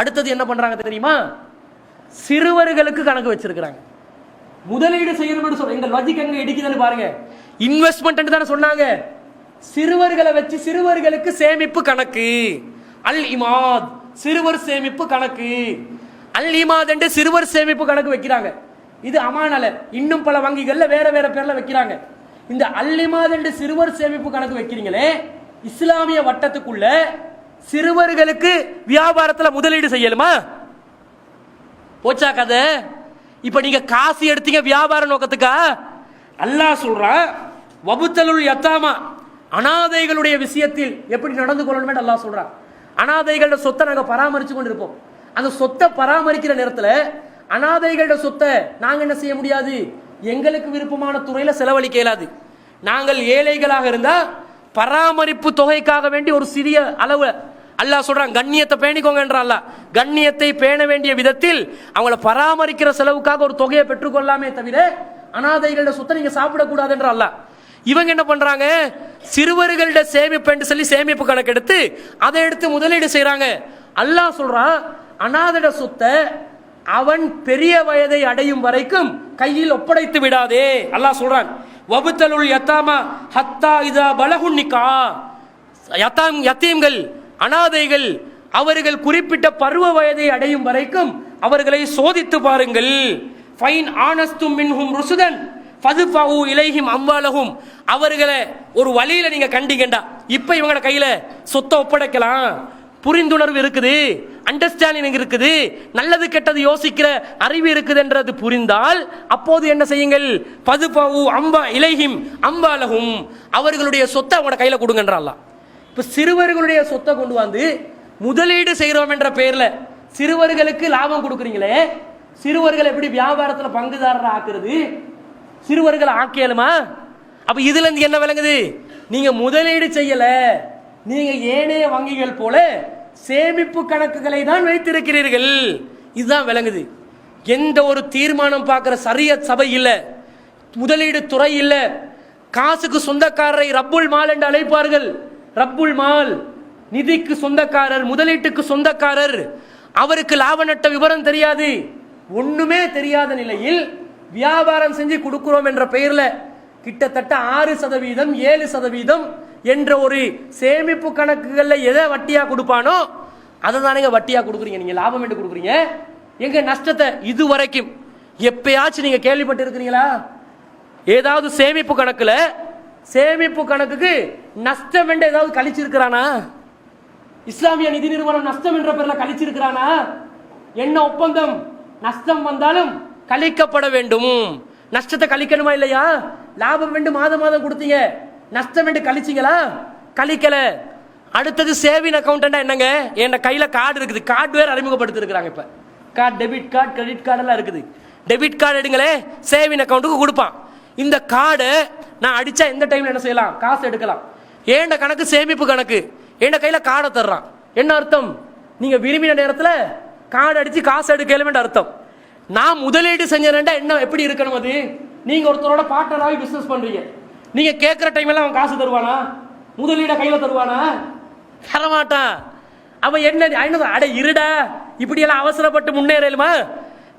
அடுத்தது என்ன பண்றாங்க தெரியுமா? சிறுவர்களுக்கு கணக்கு வச்சிருக்கிறாங்க. முதலீடு செய்யணும்னு சொல்ற எங்க லாஜிக் எங்க இடிக்குதுன்னு பாருங்க. இன்வெஸ்ட்மெண்ட் தானே சொன்னாங்க. சிறுவர்களை வச்சு சிறுவர்களுக்கு சேமிப்பு கணக்கு. அல் இமாத். சிறுவர் சேமிப்பு கணக்கு. அல் இமாத் என்று சிறுவர் சேமிப்பு கணக்கு வைக்கிறாங்க. இது அமானல இன்னும் பல வங்கிகள்ல வேற வேற பேர்ல வைக்கிறாங்க. இந்த அல் இமாத் என்று சிறுவர் சேமிப்பு கணக்கு வைக்கிறீங்களே இஸ்லாமிய வட்டத்துக்குள்ள சிறுவர்களுக்கு வியாபாரத்துல முதலீடு செய்யலுமா? போச்சா கதை? இப்போ நீங்க காசு எடுத்தீங்க வியாபார நோக்கத்துக்கா? அல்லாஹ் சொல்கிறான் வபுத்தலுள் யத்தாமா. அனாதைகளுடைய விஷயத்தில் எப்படி நடந்து கொள்ளணுமே அல்லாஹ் சொல்றான் அனாதைகளோட சொத்தை நாங்க பராமரிச்சு கொண்டு இருப்போம் அந்த சொத்தை பராமரிக்கிற நேரத்துல அனாதைகளோட சொத்தை நாங்கள் என்ன செய்ய முடியாது? எங்களுக்கு விருப்பமான துறையில செலவழிக்க இயலாது. நாங்கள் ஏழைகளாக இருந்தா பராமரிப்பு தொகைக்காக வேண்டி ஒரு சிறிய அளவு. அல்லாஹ் சொல்றான் கண்ணியத்தை பேணிக்கோங்கன்ற கண்ணியத்தை பேண வேண்டிய விதத்தில் அவங்கள பராமரிக்கிற செலவுக்காக ஒரு தொகையை பெற்றுக்கொள்ளாமே தவிர அனாதைகளோட சொத்தை நீங்க சாப்பிடக்கூடாதுன்ற அல்லாஹ். இவங்க என்ன பண்றாங்க? சிறுவர்களோட சேமிப்பு சொல்லி சேமிப்பு கணக்கு எடுத்து அதை எடுத்து முதலீடு செய்யறாங்க அல்லாஹ் சொல்றான் அனாதைட சொத்தை அவன் பெரிய வயதை அடையும் வரைக்கும் கையில் ஒப்படைத்து விடாதே. அல்லாஹ் சொல்றான் வபுத்தலுள் யத்தாமா ஹத்தா இதா பலகுன்னிக்கா யத்தாம் யத்தீம்கள் அனாதைகள் அவர்கள் குறிப்பிட்ட பருவ வயதை அடையும் வரைக்கும் அவர்களை சோதித்து பாருங்கள். ஃபைன் ஆனஸ்தும் மின்ஹும் ருசுதன் ஃபதுஃபவு இலைஹிம் அம்பாலகும் அவர்களை ஒரு வழியில் நீங்கள் கண்டிங்கண்டா. இப்போ இவங்களோட கையில் சொத்தை ஒப்படைக்கலாம். புரிந்துணர்வு இருக்குது அண்டர்ஸ்டாண்டிங் இருக்குது நல்லது கெட்டது யோசிக்கிற அறிவு இருக்குது என்றது புரிந்தால் அப்போது என்ன செய்யுங்கள்? பதுபாவு அம்பா இலைஹிம் அம்பாலகும் அவர்களுடைய சொத்தை அவங்களோட கையில் கொடுங்கன்றாலாம் இப்போ சிறுவர்களுடைய சொத்தை கொண்டு வந்து முதலீடு செய்கிறோம் என்ற பெயரில் சிறுவர்களுக்கு லாபம் கொடுக்குறீங்களே சிறுவர்கள் எப்படி வியாபாரத்தில் பங்குதாரர் ஆக்குறது? சிறுவர்களை ஆக்கியலுமா அப்போ இதுலேருந்து என்ன விளங்குது? நீங்கள் முதலீடு செய்யலை நீங்க ஏனைய வங்கிகள் போல சேமிப்பு கணக்குகளை தான் வைத்திருக்கிறீர்கள். இதுதான் விளங்குது. எந்த ஒரு தீர்மானம் பார்க்கிற சரிய சபை இல்லை. முதலீடு துறை இல்லை. காசுக்கு சொந்தக்காரரை ரப்புல் மால் என்று அழைப்பார்கள். ரப்புல் மால். நிதிக்கு சொந்தக்காரர் முதலீட்டுக்கு சொந்தக்காரர். அவருக்கு லாப நட்ட விவரம் தெரியாது. ஒண்ணுமே தெரியாத நிலையில் வியாபாரம் செஞ்சு கொடுக்கிறோம் என்ற பெயர்ல கிட்டத்தட்ட ஆறு சதவீதம் ஏழு சதவீதம் என்ற ஒரு சேமிப்பு கணக்குகளில் எதை வட்டியாக கொடுப்பானோ அதை தானேங்க வட்டியாக கொடுக்குறீங்க. நீங்கள் லாபம் என்று கொடுக்குறீங்க. எங்கள் நஷ்டத்தை இது வரைக்கும் எப்பயாச்சும் நீங்கள் கேள்விப்பட்டு இருக்கிறீங்களா? ஏதாவது சேமிப்பு கணக்கில் சேமிப்பு கணக்குக்கு நஷ்டம் என்று ஏதாவது கழிச்சிருக்கிறானா? இஸ்லாமிய நிதி நிறுவனம் நஷ்டம் என்ற பேரில் கழிச்சிருக்கிறானா? என்ன ஒப்பந்தம்? நஷ்டம் வந்தாலும் கழிக்கப்பட வேண்டும். நஷ்டத்தை கழிக்கணுமா இல்லையா? லாபம் வேண்டும் மாதம் மாதம் கொடுத்தீங்க. நஷ்டம் என்று கழிச்சிங்களா? கழிக்கல. அடுத்தது சேவிங் அக்கௌண்ட்டா என்னங்க? என் கையில் கார்டு இருக்குது. கார்டு வேறு அறிமுகப்படுத்திருக்கிறாங்க இப்போ. Card debit card credit card எல்லாம் இருக்குது. டெபிட் கார்டு எடுங்களே சேவிங் அக்கௌண்ட்டுக்கு கொடுப்பான். இந்த கார்டை நான் அடித்தா எந்த டைமில் என்ன செய்யலாம்? காசு எடுக்கலாம். ஏண்ட கணக்கு? சேமிப்பு கணக்கு. என் கையில் கார்டை தர்றான். என்ன அர்த்தம்? நீங்கள் விரும்பின நேரத்தில் கார்டு அடித்து காசு எடுக்கலுமே அர்த்தம். நான் முதலீடு செஞ்சேன்டா என்ன எப்படி இருக்கணும் அது? நீங்கள் ஒருத்தரோட பார்ட்னராகி பிஸ்னஸ் பண்ணுறீங்க நீங்க கேட்குற டைமெல்லாம் அவன் காசு தருவானா? முதலீட கையில தருவானா? தரமாட்டான் அவன் என்ன அட இருடா. இப்படி எல்லாம் அவசரப்பட்டு முன்னேறலுமா?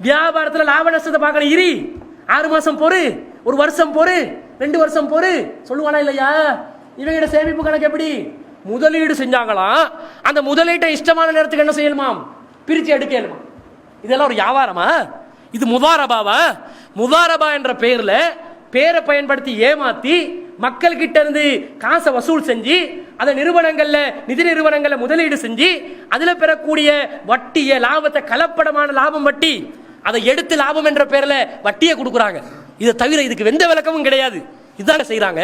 வியாபாரத்தில் லாப நஷ்டத்தை பார்க்கணும். இரு. ஆறு மாசம் பொறு. ஒரு வருஷம் பொறு. ரெண்டு வருஷம் பொறு. சொல்லுவானா இல்லையா? இவங்கிட்ட சேமிப்பு கணக்கு எப்படி? முதலீடு செஞ்சாங்களாம் அந்த முதலீட்டை இஷ்டமான நேரத்துக்கு என்ன செய்யணுமாம் பிரிச்சு எடுக்கலுமா இதெல்லாம் ஒரு வியாபாரமா? இது முதாரபாவா? முதாரபா என்ற பெயர்ல பேரை பயன்படுத்தி ஏமாத்தி மக்கள்கிட்ட இருந்து காசை வசூல் செஞ்சு அதை நிறுவனங்களில் நிதி நிறுவனங்களில் முதலீடு செஞ்சு அதில் பெறக்கூடிய வட்டிய லாபத்தை கலப்படமான லாபம் வட்டி அதை எடுத்து லாபம் என்ற பேரில் வட்டியை கொடுக்குறாங்க. இதை தவிர இதுக்கு எந்த விளக்கமும் கிடையாது. இதாங்க செய்கிறாங்க